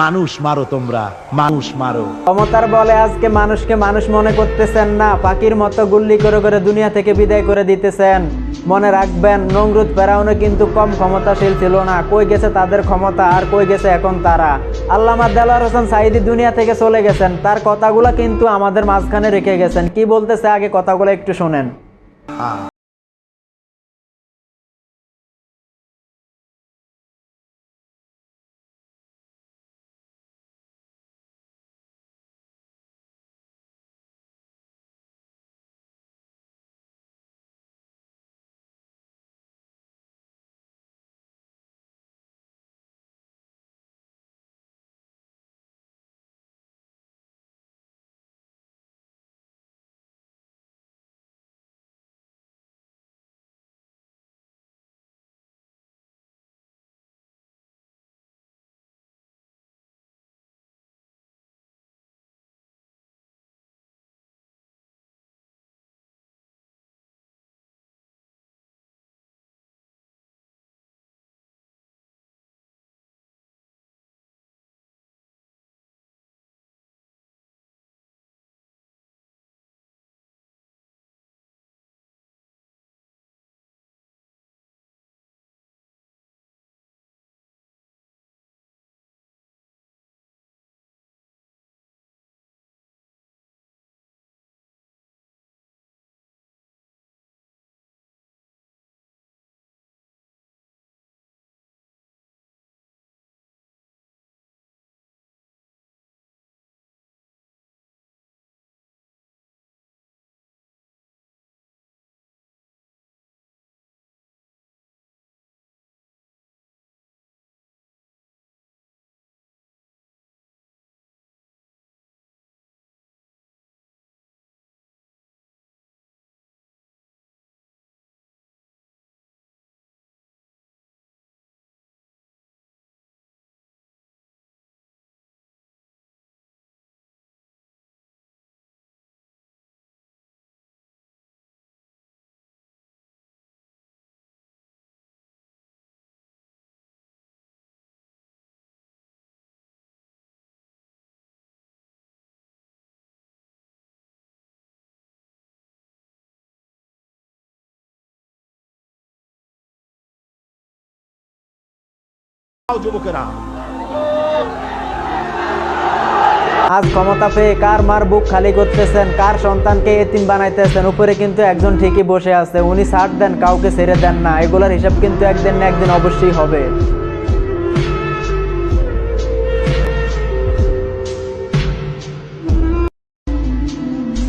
মানুষ মারো তোমরা মানুষ মারো। ক্ষমতার বলে আজকে মানুষকে মানুষ মনে করতেছেন না পাখির মতো গুল্লি করে করে দুনিয়া থেকে বিদায় করে দিতেছেন। মনে রাখবেন নমরুদ ফেরাউনে কিন্তু কম ক্ষমতাশীল ছিল না। কই গেছে তাদের ক্ষমতা আর কই গেছে এখন তারা? আল্লামা দেলার হোসেন সাইদি দুনিয়া থেকে চলে গেছেন তার কথাগুলো কিন্তু আমাদের মাঝখানে রেখে গেছেন। কি বলতেছে আগে কথাগুলো একটু শোনেন। আজ ক্ষমতা পেয়ে কার মার বুক খালি করতেছেন, কার সন্তানকে এতিম বানাইতেছেন, উপরে কিন্তু একজন ঠিকই বসে আছে, উনি ছাড় দেন, কাউকে ছেড়ে দেন না, এগুলার হিসাব কিন্তু একদিন না একদিন অবশ্যই হবে।